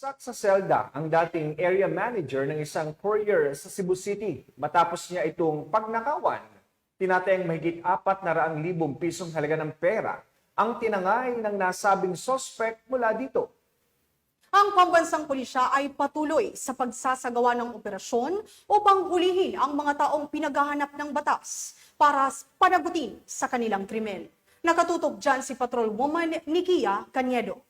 Sak sa selda ang dating area manager ng isang courier sa Cebu City matapos niya itong pagnakawan. Tinatayang mahigit apat na raang libong pisong halaga ng pera ang tinangay ng nasabing sospek mula dito. Ang pambansang pulisya ay patuloy sa pagsasagawa ng operasyon upang hulihin ang mga taong pinaghahanap ng batas para panagutin sa kanilang krimen. Nakatutok dyan si Patrolwoman Nikia Caniedo.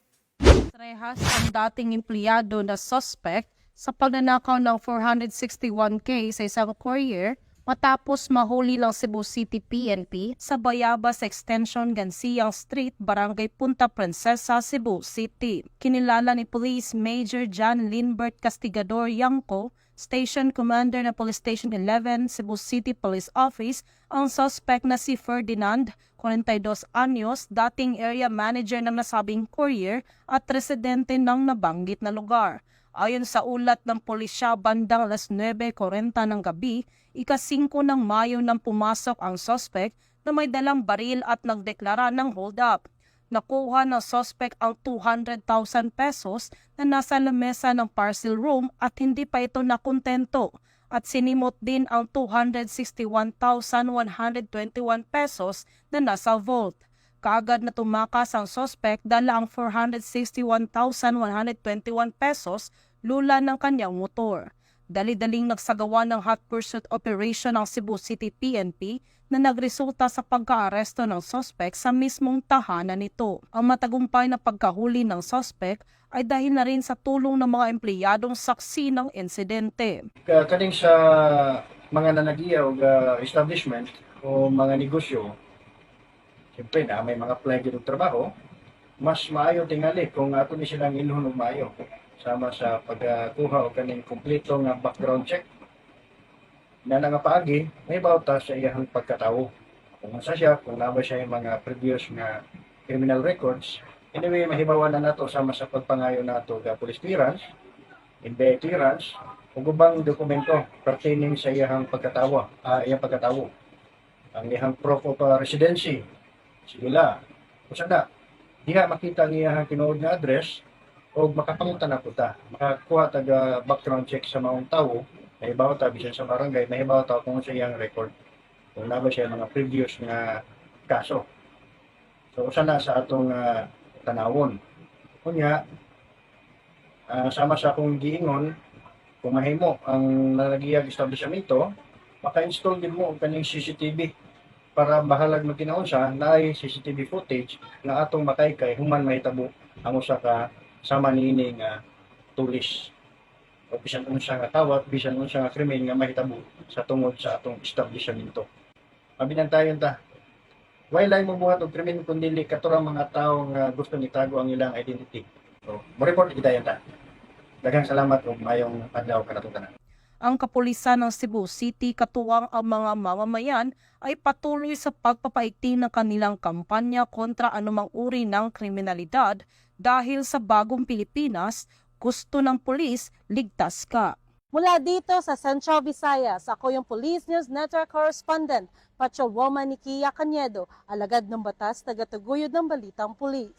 Rehas ang dating empleyado na suspect sa pagnanakaw ng 461k sa isang courier matapos mahuli lang Cebu City PNP sa Bayabas Extension Gansiyang Street, Barangay Punta Princesa, Cebu City. Kinilala ni Police Major John Lindbert Castigador Yangko, Station Commander ng Police Station 11, Cebu City Police Office, ang suspect na si Ferdinand, 42 anyos, dating area manager ng nasabing courier at residente ng nabanggit na lugar. Ayon sa ulat ng pulisya bandang alas 9.40 ng gabi, ika-5 ng Mayo nang pumasok ang suspect na may dalang baril at nagdeklara ng hold-up. Nakuha ng suspect ang 200,000 pesos na nasa lamesa ng parcel room at hindi pa ito nakontento at sinimot din ang 261,121 pesos na nasa vault. Kaagad na tumakas ang suspect dala ang 461,121 pesos lula ng kanyang motor. Dali-daling nagsagawa ng hot pursuit operation ng Cebu City PNP na nagresulta sa pagkaaresto ng suspect sa mismong tahanan nito. Ang matagumpay na pagkahuli ng suspect ay dahil na rin sa tulong ng mga empleyadong saksi ng insidente. Ka- kaning sa mga nanagiyaw nga establishment o mga negosyo, siyempre na may mga apply ng trabaho, mas maayo tingali kung ato ni silang inuhon og maayo sama sa pagkuha o kaning kumpleto nga background check na nga paagi may bawta sa iyang pagkatao kung asa siya kung naba siya yung mga previous nga criminal records anyway mahibawan na nato sama sa pagpangayo nato ga police clearance NBI clearance ug ubang dokumento pertaining sa iyang pagkatawa, ah, iyang pagkatawo. Ang iyang proof of ah, residency, sila. Kung sana, diha makita ang iyang tinuod nga address o makapangutan na po ta. Makakuha taga background check sa maong tawo, mahibaw ta bisan sa barangay, mahibaw ta kung sa iyang record. Kung na ba siya mga previous nga kaso. So, sana sa atong ah, tanawon. Kunya, ah, sama sa akong giingon, kung mahimo ang nalagiyag establishmento, maka-install din mo ang kaning CCTV para bahalag mo kinaunsa na ay CCTV footage na atong makaykay human mahitabo ang usa ka sama niini nga tulis o bisan unsa nga tawat bisan unsa nga krimen nga mahitabo sa tungod sa atong establishmento mabinantayon ta Wailay mo buhat og krimen kun dili katurang mga tawo nga gusto nitago ang ilang identity. So, mo report kita yan ta. Daghang salamat ug mayong adlaw kanatutanan. Ang kapulisan ng Cebu City katuwang ang mga mamamayan ay patuloy sa pagpapaigting ng kanilang kampanya kontra anumang uri ng kriminalidad dahil sa bagong Pilipinas, gusto ng pulis ligtas ka. Mula dito sa Central Visayas, ako yung Police News Network Correspondent, Patrolwoman Nikia Caniedo, alagad ng batas, tagataguyod ng balitang pulis.